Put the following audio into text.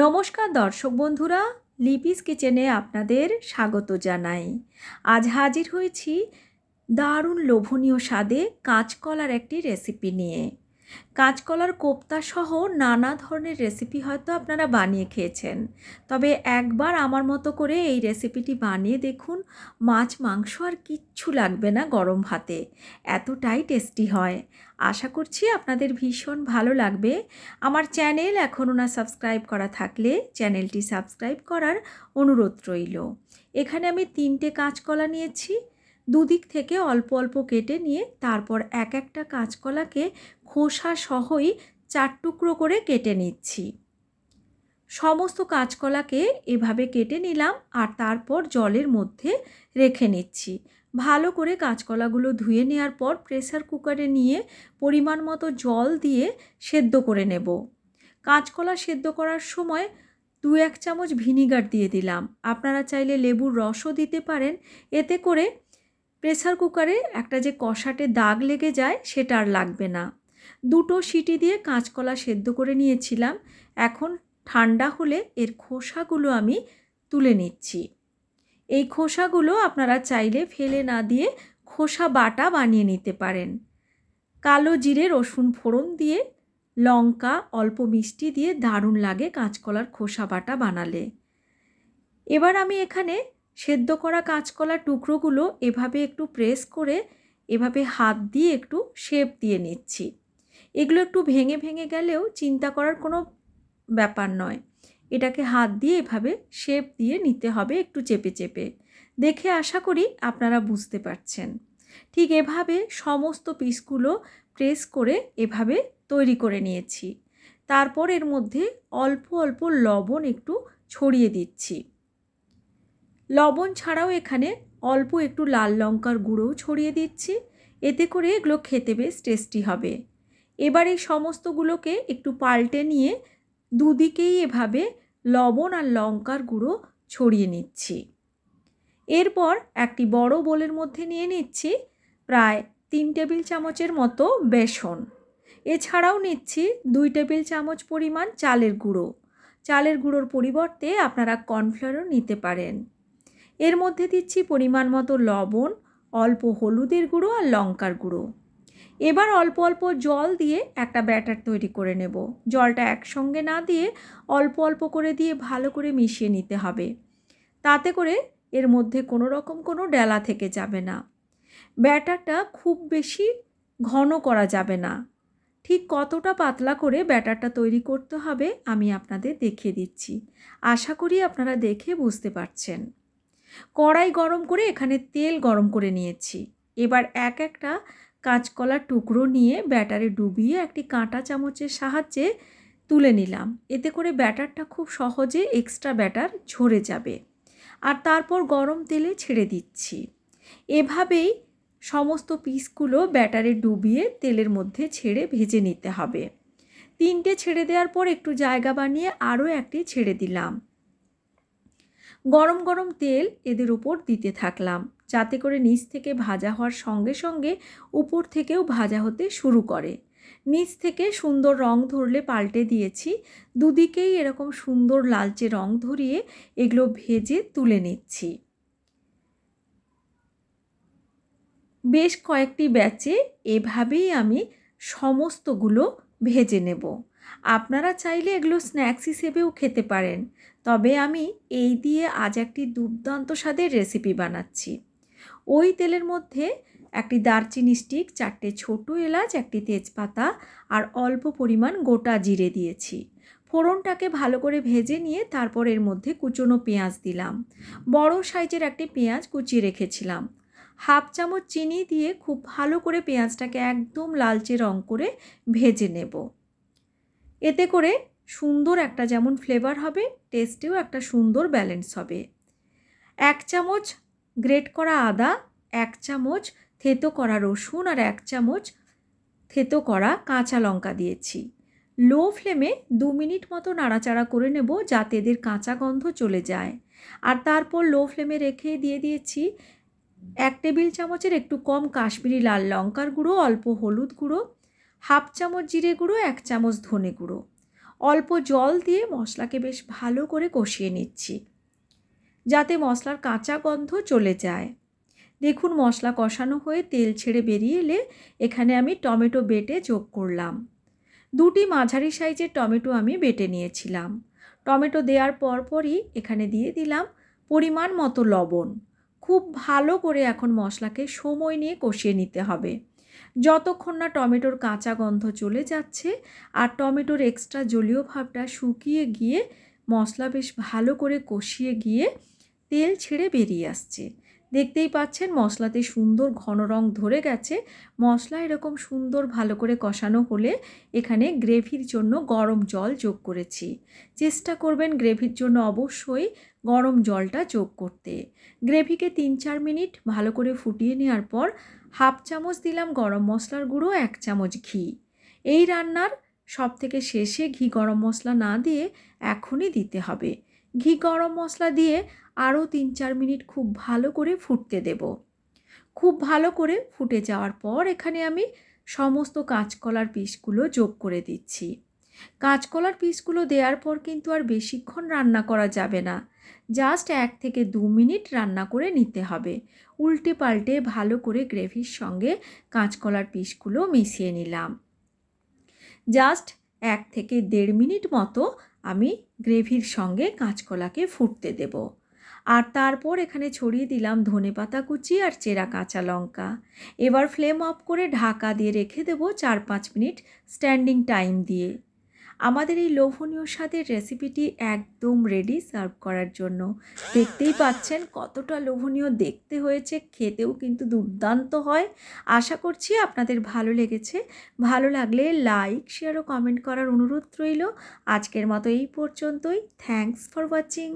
নমস্কার দর্শক বন্ধুরা, লিপিস কিচেনে আপনাদের স্বাগত জানাই। আজ হাজির হয়েছি দারুণ লোভনীয় স্বাদে কাঁচকলার একটি রেসিপি নিয়ে। কাঁচকলার কোপ্তা সহ নানা ধরনের রেসিপি হয়তো আপনারা বানিয়ে খেয়েছেন। তবে একবার আমার মতো করে এই রেসিপিটি বানিয়ে দেখুন, মাছ, মাংস আর কিচ্ছু লাগবে না গরম ভাতে। এতটাই টেস্টি হয়। আশা করছি আপনাদের ভীষণ ভালো লাগবে। আমার চ্যানেল এখনও না সাবস্ক্রাইব করা থাকলে চ্যানেলটি সাবস্ক্রাইব করার অনুরোধ রইল। এখানে আমি তিনটে কাঁচকলা নিয়েছি। দুদিক থেকে অল্প অল্প কেটে নিয়ে তারপর এক একটা কাঁচকলাকে খোসা সহই চার টুকরো করে কেটে নিচ্ছি। সমস্ত কাঁচকলাকে এভাবে কেটে নিলাম আর তারপর জলের মধ্যে রেখে নিচ্ছি। ভালো করে কাঁচকলাগুলো ধুয়ে নেওয়ার পর প্রেসার কুকারে নিয়ে পরিমাণ মতো জল দিয়ে সেদ্ধ করে নেব। কাঁচকলা সেদ্ধ করার সময় দু এক চামচ ভিনিগার দিয়ে দিলাম। আপনারা চাইলে লেবুর রসও দিতে পারেন। এতে করে প্রেসার কুকারে একটা যে কষাটে দাগ লেগে যায় সেটা আর লাগবে না। দুটো সিটি দিয়ে কাঁচকলা সেদ্ধ করে নিয়েছিলাম। এখন ঠান্ডা হলে এর খোসাগুলো আমি তুলে নিচ্ছি। এই খোসাগুলো আপনারা চাইলে ফেলে না দিয়ে খোসা বাটা বানিয়ে নিতে পারেন। কালো জিরে, রসুন ফোড়ন দিয়ে, লঙ্কা, অল্প মিষ্টি দিয়ে দারুণ লাগে কাঁচকলার খোসা বাটা বানালে। এবার আমি এখানে সেদ্ধ করা কাঁচকলার টুকরোগুলো এভাবে একটু প্রেস করে এভাবে হাত দিয়ে একটু শেপ দিয়ে নিচ্ছি। এগুলো একটু ভেঙে ভেঙে গেলেও চিন্তা করার কোনো ব্যাপার নয়। এটাকে হাত দিয়ে এভাবে শেপ দিয়ে নিতে হবে একটু চেপে চেপে। দেখে আশা করি আপনারা বুঝতে পারছেন। ঠিক এভাবে সমস্ত পিসগুলো প্রেস করে এভাবে তৈরি করে নিয়েছি। তারপর এর মধ্যে অল্প অল্প লবণ একটু ছড়িয়ে দিচ্ছি। লবণ ছাড়াও এখানে অল্প একটু লাল লঙ্কার গুঁড়োও ছড়িয়ে দিচ্ছি। এতে করে এগুলো খেতে বেশ টেস্টি হবে। এবার এই সমস্তগুলোকে একটু পাল্টে নিয়ে দুদিকেই এভাবে লবণ আর লঙ্কার গুঁড়ো ছড়িয়ে নিচ্ছি। এরপর একটি বড় বোলের মধ্যে নিয়ে নিচ্ছি প্রায় তিন টেবিল চামচের মতো বেসন। এছাড়াও নিচ্ছি দুই টেবিল চামচ পরিমাণ চালের গুঁড়ো। চালের গুঁড়োর পরিবর্তে আপনারা কর্নফ্লাওয়ারও নিতে পারেন। এর মধ্যে দিচ্ছি পরিমাণ মতো লবণ, অল্প হলুদের গুঁড়ো আর লঙ্কার গুঁড়ো। এবার অল্প অল্প জল দিয়ে একটা ব্যাটার তৈরি করে নেব। জলটা একসঙ্গে না দিয়ে অল্প অল্প করে দিয়ে ভালো করে মিশিয়ে নিতে হবে। তাতে করে এর মধ্যে কোনো রকম কোনো ডেলা থেকে যাবে না। ব্যাটারটা খুব বেশি ঘন করা যাবে না। ঠিক কতটা পাতলা করে ব্যাটারটা তৈরি করতে হবে আমি আপনাদের দেখিয়ে দিচ্ছি। আশা করি আপনারা দেখে বুঝতে পারছেন। কড়াই গরম করে এখানে তেল গরম করে নিয়েছি। এবার এক একটা কাঁচকলার টুকরো নিয়ে ব্যাটারে ডুবিয়ে একটি কাঁটা চামচের সাহায্যে তুলে নিলাম। এতে করে ব্যাটারটা খুব সহজে এক্সট্রা ব্যাটার ঝরে যাবে। আর তারপর গরম তেলে ছেড়ে দিচ্ছি। এভাবেই সমস্ত পিসগুলো ব্যাটারে ডুবিয়ে তেলের মধ্যে ছেড়ে ভেজে নিতে হবে। তিনটে ছেড়ে দেওয়ার পর একটু জায়গা বানিয়ে আরও একটি ছেড়ে দিলাম। গরম গরম তেল এদের উপর দিতে থাকলাম। যাতে করে নিচ থেকে ভাজা হওয়ার সঙ্গে সঙ্গে উপর থেকেও ভাজা হতে শুরু করে। নিচ থেকে সুন্দর রং ধরলে পাল্টে দিয়েছি। দুদিকেই এরকম সুন্দর লালচে রং ধরিয়ে এগুলো ভেজে তুলে নিচ্ছি। বেশ কয়েকটি ব্যাচে এভাবেই আমি সমস্তগুলো ভেজে নেব। আপনারা চাইলে এগুলো স্ন্যাক্স হিসেবেও খেতে পারেন। তবে আমি এই দিয়ে আজ একটি দুর্দান্ত স্বাদের রেসিপি বানাচ্ছি। ওই তেলের মধ্যে একটি দারচিনি স্টিক, চারটে ছোট এলাচ, একটি তেজপাতা আর অল্প পরিমাণ গোটা জিরে দিয়েছি। ফোড়নটাকে ভালো করে ভেজে নিয়ে তারপর এর মধ্যে কুচনো পেঁয়াজ দিলাম। বড় সাইজের একটি পেঁয়াজ কুচিয়ে রেখেছিলাম। হাফ চামচ চিনি দিয়ে খুব ভালো করে পেঁয়াজটাকে একদম লালচে রং করে ভেজে নেব। এতে করে সুন্দর একটা যেমন ফ্লেভার হবে টেস্টেও একটা সুন্দর ব্যালেন্স হবে। এক চামচ গ্রেট করা আদা, এক চামচ থেতো করা রসুন আর এক চামচ থেতো করা কাঁচা লঙ্কা দিয়েছি। লো ফ্লেমে দু মিনিট মতো নাড়াচাড়া করে নেব যাতে এদের কাঁচা গন্ধ চলে যায়। আর তারপর লো ফ্লেমে রেখে দিয়ে দিয়েছি এক টেবিল চামচের একটু কম কাশ্মীরি লাল লঙ্কার গুঁড়ো, অল্প হলুদ গুঁড়ো হাফ চামচ জিরে গুঁড়ো, এক চামচ ধনে গুঁড়ো। অল্প জল দিয়ে মশলাকে বেশ ভালো করে কষিয়ে নিচ্ছি। যাতে মশলার কাঁচা গন্ধ চলে যায়। দেখুন মশলা কষানো হয়ে তেল ছেড়ে বেরিয়ে এলে এখানে আমি টমেটো বেটে যোগ করলাম। দুটি মাঝারি সাইজের টমেটো আমি বেটে নিয়েছিলাম। টমেটো দেওয়ার পরপরই এখানে দিয়ে দিলাম পরিমাণ মতো লবণ। খুব ভালো করে এখন মশলাকে সময় নিয়ে কষিয়ে নিতে হবে। যতক্ষণ না টমেটোর কাঁচা গন্ধ চলে যাচ্ছে আর টমেটোর এক্সট্রা জলীয় ভাবটা শুকিয়ে গিয়ে মশলা বেশ ভালো করে কষিয়ে গিয়ে তেল ছেড়ে বেরিয়ে আসছে। দেখতেই পাচ্ছেন মশলাতে সুন্দর ঘন রং ধরে গেছে। মশলা এরকম সুন্দর ভালো করে কষানো হলে এখানে গ্রেভির জন্য গরম জল যোগ করেছি। চেষ্টা করবেন গ্রেভির জন্য অবশ্যই গরম জলটা যোগ করতে। গ্রেভিকে তিন চার মিনিট ভালো করে ফুটিয়ে নেওয়ার পর হাফ চামচ দিলাম গরম মশলার গুঁড়ো, এক চামচ ঘি। এই রান্নার সব থেকে শেষে ঘি গরম মশলা না দিয়ে এখনই দিতে হবে। ঘি গরম মশলা দিয়ে আরও তিন চার মিনিট খুব ভালো করে ফুটতে দেব। খুব ভালো করে ফুটে যাওয়ার পর এখানে আমি সমস্ত কাঁচকলার পিসগুলো যোগ করে দিচ্ছি। কাঁচকলার পিসগুলো দেওয়ার পর কিন্তু আর বেশিক্ষণ রান্না করা যাবে না। জাস্ট এক থেকে দু মিনিট রান্না করে নিতে হবে। উল্টে পাল্টে ভালো করে গ্রেভির সঙ্গে কাঁচকলার পিসগুলো মিশিয়ে নিলাম। জাস্ট এক থেকে দেড় মিনিট মতো আমি গ্রেভির সঙ্গে কাঁচকলাকে ফুটতে দেব। আর তারপর এখানে ছড়িয়ে দিলাম ধনে পাতা কুচি আর চেরা কাঁচা লঙ্কা। এবার ফ্লেম অফ করে ঢাকা দিয়ে রেখে দেবো চার পাঁচ মিনিট স্ট্যান্ডিং টাইম দিয়ে। আমাদের এই লোভনীয় স্বাদের রেসিপিটি একদম রেডি সার্ভ করার জন্য। দেখতেই পাচ্ছেন কতটা লোভনীয় দেখতে হয়েছে, খেতেও কিন্তু দুর্দান্ত হয়। আশা করছি আপনাদের ভালো লেগেছে। ভালো লাগলে লাইক শেয়ার ও কমেন্ট করার অনুরোধ রইল। আজকের মতো এই পর্যন্তই। Thanks for watching